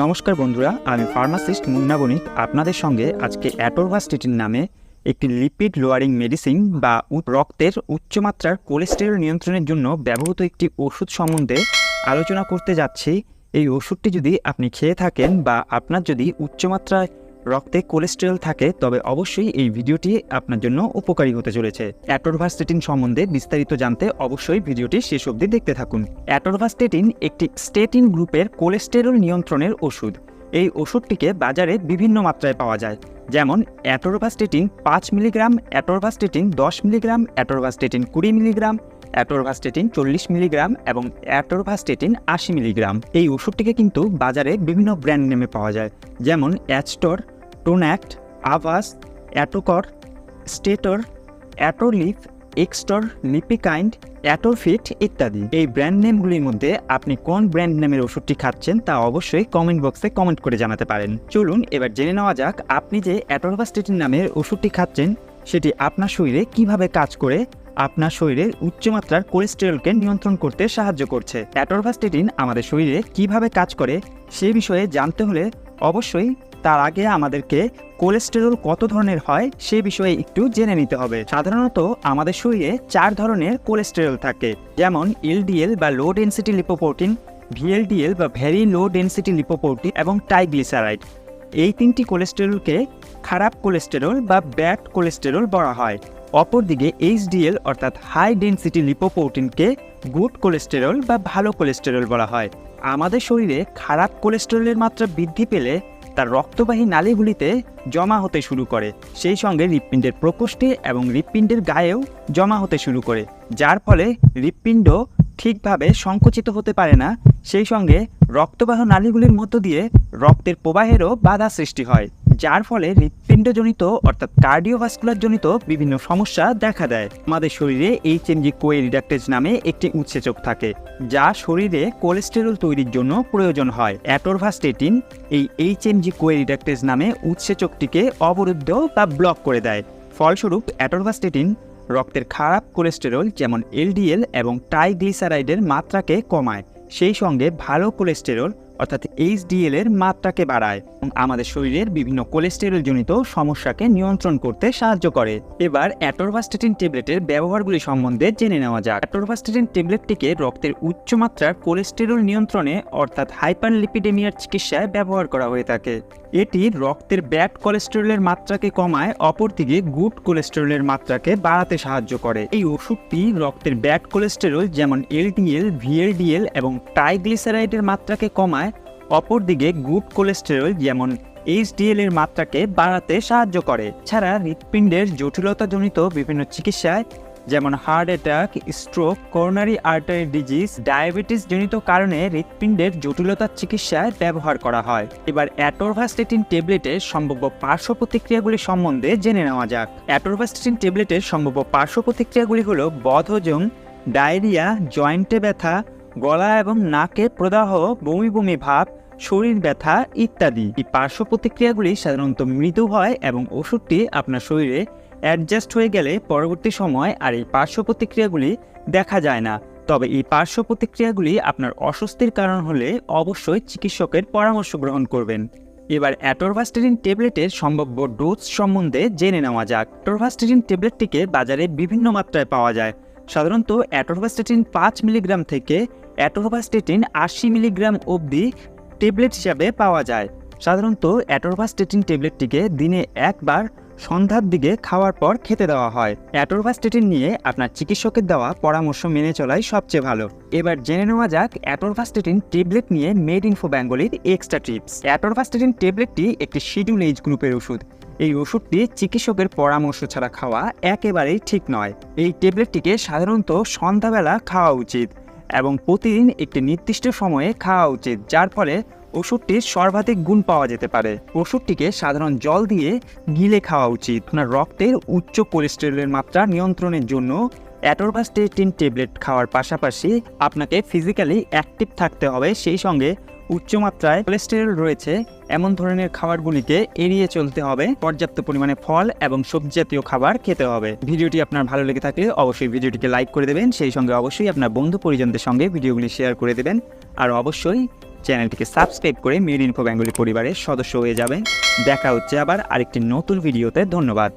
নমস্কার বন্ধুরা, আমি ফার্মাসিস্ট মুন্না বণিক। আপনাদের সঙ্গে আজকে অ্যাটোরভাস্টেটিন নামে একটি লিপিড লোয়ারিং মেডিসিন বা রক্তের উচ্চমাত্রার কোলেস্টেরল নিয়ন্ত্রণের জন্য ব্যবহৃত একটি ওষুধ সম্বন্ধে আলোচনা করতে যাচ্ছি। এই ওষুধটি যদি আপনি খেয়ে থাকেন বা আপনার যদি উচ্চমাত্রায় রক্তে কোলেস্টেরল থাকে, তবে অবশ্যই এই ভিডিওটি আপনার জন্য উপকারী হতে চলেছে। অ্যাটোরভাস্টেটিন সম্বন্ধে বিস্তারিত জানতে অবশ্যই ভিডিওটি শেষ অবধি দেখতে থাকুন। অ্যাটোরভাস্টেটিন একটি স্টেটিন গ্রুপের কোলেস্টেরল নিয়ন্ত্রণের ওষুধ। এই ওষুধটিকে বাজারে বিভিন্ন মাত্রায় পাওয়া যায়। যেমন, অ্যাটোরভাস্টেটিন পাঁচ মিলিগ্রাম, অ্যাটোরভাস্টেটিন দশ মিলিগ্রাম, অ্যাটোরভাস্টেটিন কুড়ি মিলিগ্রাম, অ্যাটোরভাস্টেটিন চল্লিশ মিলিগ্রাম এবং অ্যাটোরভাস্টেটিন আশি মিলিগ্রাম। এই ওষুধটিকে কিন্তু বাজারে বিভিন্ন ব্র্যান্ড নেমে পাওয়া যায়। যেমন অ্যাচটর টোন্যাক্ট আভাস, অ্যাটোকর, স্টেটর, অ্যাটোলিফ, এক্সটর, লিপিকাইন্ড, অ্যাটোফিট ইত্যাদি। এই ব্র্যান্ড নেমগুলির মধ্যে আপনি কোন ব্র্যান্ড নেমের ওষুধটি খাচ্ছেন তা অবশ্যই কমেন্ট বক্সে কমেন্ট করে জানাতে পারেন। চলুন এবার জেনে নেওয়া যাক আপনি যে অ্যাটোরভাস্টেটিন নামের ওষুধটি খাচ্ছেন, সেটি আপনার শরীরে কীভাবে কাজ করে, আপনার শরীরের উচ্চমাত্রার কোলেস্টেরলকে নিয়ন্ত্রণ করতে সাহায্য করছে। অ্যাটোরভাস্টেটিন আমাদের শরীরে কীভাবে কাজ করে, সে বিষয়ে জানতে হলে অবশ্যই তার আগে আমাদেরকে কোলেস্টেরল কত ধরনের হয় সে বিষয়ে একটু জেনে নিতে হবে। সাধারণত আমাদের শরীরে চার ধরনের কোলেস্টেরল থাকে, যেমন এলডিএল বা লো ডেন্সিটি লিপোপ্রোটিন, ভিএলডিএল বা ভেরি লো ডেন্সিটি লিপোপ্রোটিন এবং টাইগ্লিসারাইড এই তিনটি কোলেস্টেরলকে খারাপ কোলেস্টেরল বা ব্যাড কোলেস্টেরল বলা হয়। অপরদিকে এইচডিএল অর্থাৎ হাই ডেন্সিটি লিপোপ্রোটিনকে গুড কোলেস্টেরল বা ভালো কোলেস্টেরল বলা হয়। আমাদের শরীরে খারাপ কোলেস্টেরলের মাত্রা বৃদ্ধি পেলে তার রক্তবাহী নালীগুলিতে জমা হতে শুরু করে। সেই সঙ্গে হৃৎপিণ্ডের প্রকোষ্ঠে এবং হৃৎপিণ্ডের গায়েও জমা হতে শুরু করে, যার ফলে হৃৎপিণ্ড ঠিকভাবে সংকুচিত হতে পারে না। সেই সঙ্গে রক্তবাহ নালীগুলির মধ্য দিয়ে রক্তের প্রবাহেরও বাধা সৃষ্টি হয়, যার ফলে হৃৎপিণ্ডজনিত অর্থাৎ কার্ডিওভাস্কুলার জনিত বিভিন্ন সমস্যা দেখা দেয়। আমাদের শরীরে H M G CoA reductase নামে একটি উৎসেচক থাকে, যা শরীরে কোলেস্টেরল তৈরির জন্য প্রয়োজন হয়। অ্যাটোরভাস্টেটিন এই H M G CoA reductase নামে উৎসেচকটিকে অবরুদ্ধ বা ব্লক করে দেয়। ফলস্বরূপ অ্যাটোরভাস্টেটিন রক্তের খারাপ কোলেস্টেরল যেমন এলডিএল এবং ট্রাইগ্লিসারাইডের মাত্রাকে কমায়। সেই সঙ্গে ভালো কোলেস্টেরল অর্থাৎ এইচডিএল এর মাত্রাকে বাড়ায় এবং আমাদের শরীরের বিভিন্ন কোলেস্টেরল জনিত সমস্যাকে নিয়ন্ত্রণ করতে সাহায্য করে। এবার অ্যাটোরভাস্টেটিন ট্যাবলেটের ব্যবহারগুলি সম্বন্ধে জেনে নেওয়া যাক। অ্যাটোরভাস্টেটিন ট্যাবলেটটিকে রক্তের উচ্চ মাত্রার কোলেস্টেরল নিয়ন্ত্রণে অর্থাৎ হাইপারলিপিডেমিয়ার চিকিৎসায় ব্যবহার করা হয়ে থাকে। এটি রক্তের ব্যাড কোলেস্টেরলের মাত্রাকে কমায়, অপরদিকে গুড কোলেস্টেরলের মাত্রাকে বাড়াতে সাহায্য করে। এই ওষুধটি রক্তের ব্যাড কোলেস্টেরল যেমন এলডিএল, ভিএলডিএল এবং ট্রাইগ্লিসারাইডের মাত্রাকে কমায়, অপরদিকে গুড কোলেস্টেরল যেমন এইচডিএল এর মাত্রাকে বাড়াতে সাহায্য করে। ছাড়া হৃৎপিণ্ডের জটিলতাজনিত বিভিন্ন চিকিৎসায় যেমন heart attack, stroke coronary artery disease diabetes জনিত কারণে হৃৎপিণ্ডের জটিলতার চিকিৎসায় ব্যবহার করা হয়। এবার অ্যাটোরভাস্টেটিন ট্যাবলেটের সম্ভাব্য পার্শ্ব প্রতিক্রিয়াগুলি সম্বন্ধে জেনে নেওয়া যাক। অ্যাটোরভাস্টেটিন ট্যাবলেটের সম্ভাব্য পার্শ্ব প্রতিক্রিয়াগুলি হলো বদহজম, ডায়রিয়া, জয়েন্টে ব্যথা, গলা এবং নাকে প্রদাহ, বমি বমি ভাব, শরীর ব্যথা ইত্যাদি। এই পার্শ্ব প্রতিক্রিয়াগুলি সাধারণত মৃদু হয় এবং ওষুধটি আপনার শরীরে অ্যাডজাস্ট হয়ে গেলে পরবর্তী সময় আর এই পার্শ্ব প্রতিক্রিয়াগুলি দেখা যায় না। তবে এই পার্শ্ব প্রতিক্রিয়াগুলি আপনার অস্বস্তির কারণ হলে অবশ্যই চিকিৎসকের পরামর্শ গ্রহণ করবেন। এবার অ্যাটোরভাস্টেরিন ট্যাবলেটের সম্ভাব্য ডোজ সম্বন্ধে জেনে নেওয়া যাক। অ্যাটোরভাস্টেরিন ট্যাবলেটটিকে বাজারে বিভিন্ন মাত্রায় পাওয়া যায়। সাধারণত অ্যাটোরভাস্টেটিন পাঁচ মিলিগ্রাম থেকে অ্যাটোরভাস্টেটিন আশি মিলিগ্রাম অবধি ট্যাবলেট হিসাবে পাওয়া যায়। সাধারণত অ্যাটোরভাস্টেটিন ট্যাবলেটটিকে দিনে একবার সন্ধ্যার দিকে খাওয়ার পর খেতে দেওয়া হয়। অ্যাটোরভাস্টেটিন নিয়ে আপনার চিকিৎসকের দেওয়া পরামর্শ মেনে চলাই সবচেয়ে ভালো। এবার জেনে নেওয়া যাক অ্যাটোরভাস্টেটিন ট্যাবলেট নিয়ে মেড ইনফো বেঙ্গলির এক্সট্রা টিপস। অ্যাটোরভাস্টেটিন ট্যাবলেটটি একটি শিডিউল এইজ গ্রুপের ওষুধ। এই ওষুধটি চিকিৎসকের পরামর্শ ছাড়া খাওয়া একেবারেই ঠিক নয়। এই ট্যাবলেটটিকে সাধারণত সন্ধ্যাবেলা খাওয়া উচিত এবং প্রতিদিন একটি নির্দিষ্ট সময়ে খাওয়া উচিত, যার ফলে ওষুধটির সর্বাধিক গুণ পাওয়া যেতে পারে। ওষুধটিকে সাধারণ জল দিয়ে গিলে খাওয়া উচিত। আপনার রক্তের উচ্চ কোলেস্টেরলের মাত্রা নিয়ন্ত্রণের জন্য অ্যাটোরভাস্টেটিন ট্যাবলেট খাওয়ার পাশাপাশি আপনাকে ফিজিক্যালি অ্যাক্টিভ থাকতে হবে। সেই সঙ্গে উচ্চমাত্রায় কোলেস্টেরল রয়েছে। এমন ধরনের খাবারগুলিকে এড়িয়ে চলতে হবে। পর্যাপ্ত পরিমাণে ফল এবং সবজি জাতীয় খাবার খেতে হবে। ভিডিওটি আপনার ভালো লেগে থাকলে অবশ্যই ভিডিওটিকে লাইক করে দেবেন। সেই সঙ্গে অবশ্যই আপনার বন্ধু পরিজনদের সঙ্গে ভিডিওগুলি শেয়ার করে দেবেন। আর অবশ্যই চ্যানেলটিকে সাবস্ক্রাইব করে মেড ইনফো বেঙ্গলি পরিবারের সদস্য হয়ে যাবেন। দেখা হচ্ছে আবার আরেকটি নতুন ভিডিওতে। ধন্যবাদ।